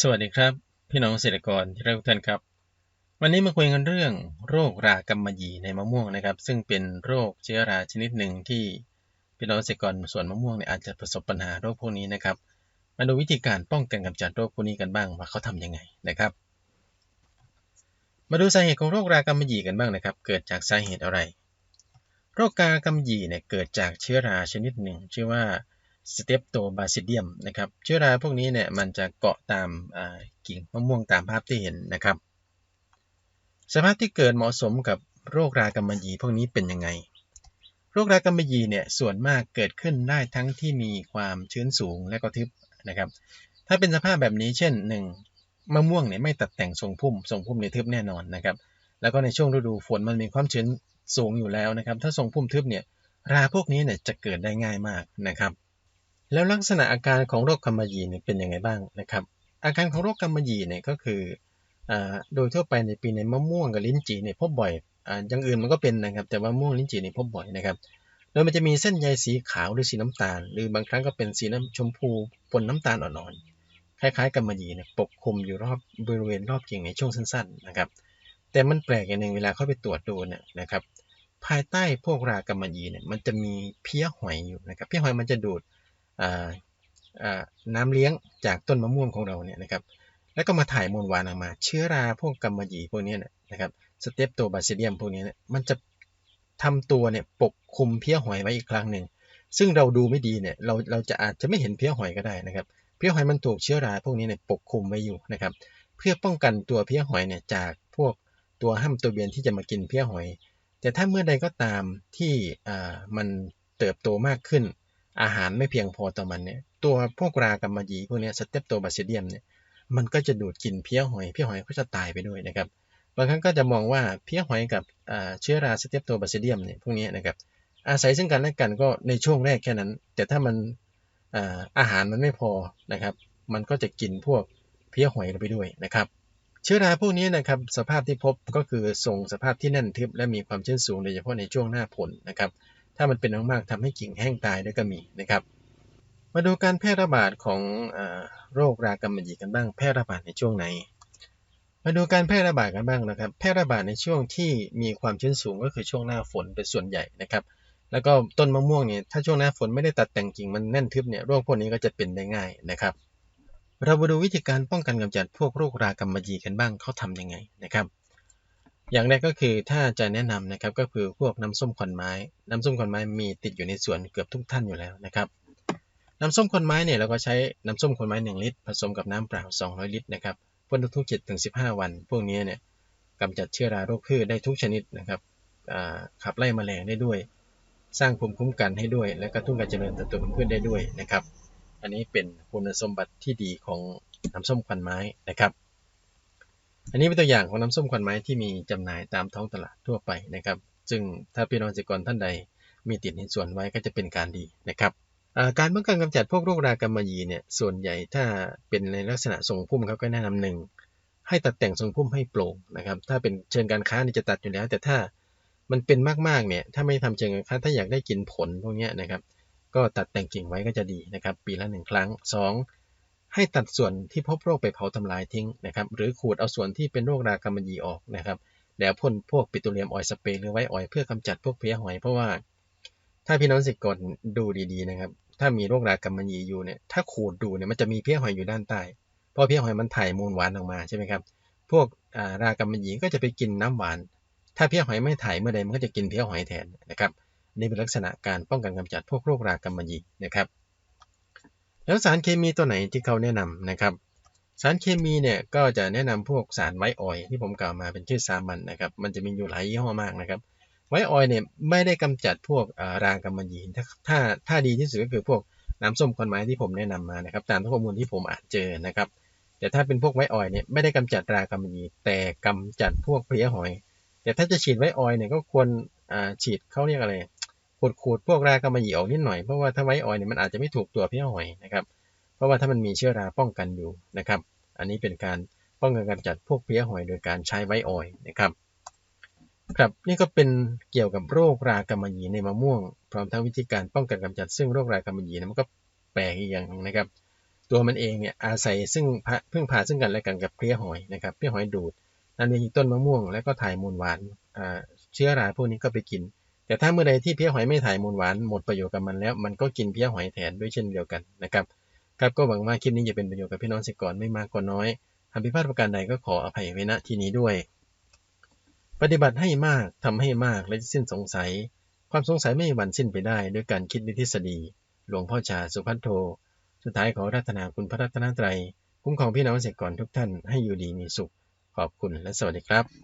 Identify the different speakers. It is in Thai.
Speaker 1: สวัสดีครับ พี่น้องเกษตรกรที่รักทุกท่านครับ วันนี้มาคุยกันเรื่องโรครากำมะหยี่ในมะม่วงนะครับ ซึ่งเป็นโรคเชื้อราชนิดหนึ่งที่พี่น้องเกษตรกรสวนมะม่วงเนี่ยอาจจะประสบปัญหาโรคพวกนี้นะครับ มาดูวิธีการป้องกันกำจัดโรคพวกนี้กันบ้างว่าเขาทำยังไงนะครับ มาดูสาเหตุของโรครากำมะหยี่กันบ้างนะครับ เกิดจากสาเหตุอะไร โรครากำมะหยี่เนี่ยเกิดจากเชื้อราชนิดหนึ่ง ชื่อว่า สเตปโตบาซิเดียมนะครับเชื้อราพวกนี้เนี่ยมันจะเกาะตามกิ่งมะม่วงตามภาพที่เห็นนะครับ สภาพที่เกิดเหมาะสมกับโรครากำมะหยี่พวกนี้เป็นยังไง โรครากำมะหยี่เนี่ยส่วนมากเกิดขึ้นได้ทั้งที่มีความชื้นสูงและก็ทึบนะครับ ถ้าเป็นสภาพแบบนี้เช่น 1. มะม่วงเนี่ยไม่ตัดแต่งทรงพุ่มทรงพุ่มในทึบแน่นอนนะครับ แล้วก็ในช่วงฤดูฝนมันมีความชื้นสูงอยู่แล้วนะครับ ถ้าทรงพุ่มทึบเนี่ยราพวกนี้เนี่ยจะเกิดได้ง่ายมากนะครับ แล้วลักษณะอาการของโรคกำมะหยี่เนี่ยเป็นยังไงบ้างนะครับ อาการของโรคกำมะหยี่เนี่ยก็คือโดยทั่วไปในปีในมะม่วงกับลิ้นจี่เนี่ยพบบ่อยอย่างอื่นมันก็เป็นนะครับ แต่ว่ามะม่วงลิ้นจี่เนี่ยพบบ่อยนะครับ โดยมันจะมีเส้นใยสีขาวหรือสีน้ำตาล หรือบางครั้งก็เป็นสีน้ำชมพูปนน้ำตาลอ่อนๆคล้ายๆกำมะหยี่เนี่ยปกคลุมอยู่รอบบริเวณรอบกิ่งในช่วงสั้นๆนะครับ แต่มันแปลกอย่างหนึ่งเวลาเข้าไปตรวจดูเนี่ยนะครับ ภายใต้พวกรากำมะหยี่เนี่ยมันจะมีเพี้ยหอยอยู่นะครับ เพี้ยหอยมันจะดูด น้ำเลี้ยงจากต้นมะม่วงของเราเนี่ยนะครับแล้วก็มาถ่ายมวลวานออกมา เชื้อราพวกกำมะหยี่พวกนี้นะครับสเตปโตบาซิเดียมพวกนี้เนี่ยมันจะทำตัวเนี่ยปกคลุมเพี้ยหอยไว้อีกครั้งหนึ่งซึ่งเราดูไม่ดีเนี่ยเราเราจะอาจจะไม่เห็นเพี้ยหอยก็ได้นะครับ เพี้ยหอยมันถูกเชื้อราพวกนี้เนี่ยปกคลุมไว้อยู่นะครับ เพื่อป้องกันตัวเพี้ยหอยเนี่ยจากพวกตัวห้ามตัวเบียนที่จะมากินเพี้ยหอย แต่ถ้าเมื่อใดก็ตามที่มันเติบโตมากขึ้น อาหารไม่เพียงพอต่อมันเนี่ย ตัวพวกรากำมยีพวกนี้สเตปโตบาซิเดียมเนี่ยมันก็จะดูดกินเพี้ยหอยเพี้ยหอยก็จะตายไปด้วยนะครับ บางครั้งก็จะมองว่าเพี้ยหอยกับเชื้อราสเตปโตบาซิเดียมเนี่ยพวกนี้นะครับอาศัยซึ่งกันและกันก็ในช่วงแรกแค่นั้น แต่ถ้ามันอาหารมันไม่พอนะครับ มันก็จะกินพวกเพี้ยหอยไปด้วยนะครับ เชื้อราพวกนี้นะครับสภาพที่พบก็คือทรงสภาพที่แน่นทึบและมีความชื้นสูงโดยเฉพาะในช่วงหน้าฝนนะครับ ถ้ามันเป็นมากๆทำให้กิ่งแห้งตายด้วยก็มีนะครับ มาดูการแพร่ระบาดของโรครากำมะหยี่กันบ้าง แพร่ระบาดในช่วงไหน มาดูการแพร่ระบาดกันบ้างนะครับ แพร่ระบาดในช่วงที่มีความชื้นสูงก็คือช่วงหน้าฝนเป็นส่วนใหญ่นะครับแล้วก็ต้นมะม่วงเนี่ยถ้าช่วงหน้าฝนไม่ได้ตัดแต่งกิ่งมันแน่นทึบเนี่ยโรคพวกนี้ก็จะเป็นได้ง่ายนะครับ เรามาดูวิธีการป้องกันกำจัดพวกโรครากำมะหยี่กันบ้างเขาทํำยังไงนะครับ อย่างแรกก็คือถ้าจะแนะนำนะครับก็คือพวกน้ำส้มขอนไม้ น้ำส้มขอนไม้มีติดอยู่ในสวนเกือบทุกท่านอยู่แล้วนะครับ น้ำส้มขอนไม้เนี่ยเราก็ใช้น้ำส้มขอนไม้ 1 ลิตร ผสมกับน้ำเปล่า 200 ลิตรนะครับพ่นทุกๆ7ถึง15 วัน พวกนี้เนี่ยกำจัดเชื้อราโรคพืชได้ทุกชนิดนะครับขับไล่แมลงได้ด้วย สร้างภูมิคุ้มกันให้ด้วย และกระตุ้นการเจริญเติบโตของพืชได้ด้วยนะครับ อันนี้เป็นคุณสมบัติที่ดีของน้ำส้มขอนไม้นะครับ อันนี้เป็นตัวอย่างของน้ำส้มควันไม้ที่มีจำหน่ายตามท้องตลาดทั่วไปนะครับ ซึ่งถ้าพี่น้องเกษตรกรท่านใดมีติดในส่วนไว้ก็จะเป็นการดีนะครับการป้องกันกำจัดพวกโรครากำมะหยี่เนี่ยส่วนใหญ่ถ้าเป็นในลักษณะทรงพุ่มเขาก็แนะนำหนึ่งให้ตัดแต่งทรงพุ่มให้โปร่งนะครับ ถ้าเป็นเชิงการค้านี่จะตัดอยู่แล้ว แต่ถ้ามันเป็นมากๆเนี่ยถ้าไม่ทำเชิงการค้าถ้าอยากได้กินผลพวกนี้นะครับ ก็ตัดแต่งกิ่งไว้ก็จะดีนะครับ ปีละหนึ่งครั้ง 2 ให้ตัดส่วนที่พบโรคไปเผาทำลายทิ้งนะครับ หรือขูดเอาส่วนที่เป็นโรครากำมะหยี่ออกนะครับ แล้วพ่นพวกปิโตรเลียมออยสเปรย์หรือไว้ออยเพื่อกำจัดพวกเพี้ยหอยเพราะว่า ถ้าพี่น้องสิกรดูดีๆนะครับ ถ้ามีโรครากำมะหยี่อยู่เนี่ย ถ้าขูดดูเนี่ยมันจะมีเพี้ยหอยอยู่ด้านใต้ เพราะเพี้ยหอยมันถ่ายมูลหวานออกมาใช่ไหมครับ พวกรากำมะหยี่ก็จะไปกินน้ำหวาน ถ้าเพี้ยหอยไม่ถ่ายเมื่อใดมันก็จะกินเพี้ยหอยแทนนะครับนี่เป็นลักษณะการป้องกันกำจัดพวกโรครากำมะหยี่นะครับ แล้วสารเคมีตัวไหนที่เขาแนะนำนะครับ สารเคมีเนี่ยก็จะแนะนำพวกสารไวออยที่ผมกล่าวมาเป็นชื่อสามัญนนะครับ มันจะมีอยู่หลายยี่ห้อมากนะครับ ไวออยเนี่ยไม่ได้กำจัดพวกรางกำมะหยี่ถ้าถ้าถ้าดีที่สุดก็คือพวกน้ำส้มควันไม้ที่ผมแนะนำมานะครับ ตามข้อมูลที่ผมอ่านเจอนะครับ แต่ถ้าเป็นพวกไวออยเนี่ยไม่ได้กำจัดรางกำมะหยี่แต่กำจัดพวกเพลี้ยหอย แต่ถ้าจะฉีดไวออยเนี่ยก็ควรฉีดเขาเรียกอะไร ขูดขูดพวกรากำมะหยี่ออกนิดหน่อยเพราะว่าถ้าไว้ออยเนี่ยมันอาจจะไม่ถูกตัวพี่หอยนะครับเพราะว่าถ้ามันมีเชื้อราป้องกันอยู่นะครับ อันนี้เป็นการป้องกันการจัดพวกเพี้ยหอยโดยการใช้ไว้ออยนะครับครับนี่ก็เป็นเกี่ยวกับโรครากำมะหยี่ในมะม่วง พร้อมทั้งวิธีการป้องกันกำจัด ซึ่งโรครากำมะหยี่มันก็แปลกอีกอย่างนะครับ ตัวมันเองเนี่ยอาศัยซึ่งพึ่งพาซึ่งกันและกันกับเพี้ยหอยนะครับเพี้ยหอยดูดนั่นเองต้นมะม่วง แล้วก็ถ่ายมูลหวานเชื้อราพวกนี้ก็ไปกิน แต่ถ้าเมื่อใดที่เพี้ยหอยไม่ถ่ายมูลหวานหมดประโยชน์กับมันแล้ว มันก็กินเพี้ยหอยแทนด้วยเช่นเดียวกันนะครับครับก็หวังว่าคลิปนี้จะเป็นประโยชน์กับพี่น้องเกษตรกรไม่มากก็น้อยหากผิดพลาดประการใดก็ขออภัยไว้ณที่นี้ด้วย ปฏิบัติให้มากทำให้มากและสิ้นสงสัย ความสงสัยไม่มีวันสิ้นไปได้ ด้วยการคิดวยทฤษฎี หลวงพ่อชาสุพัทโท สุดท้ายขอรัตนาคุณพระรัตนตรัยคุ้มครองพี่น้องเกษตรกรทุกท่านให้อยู่ดีมีสุข ขอบคุณและสวัสดีครับ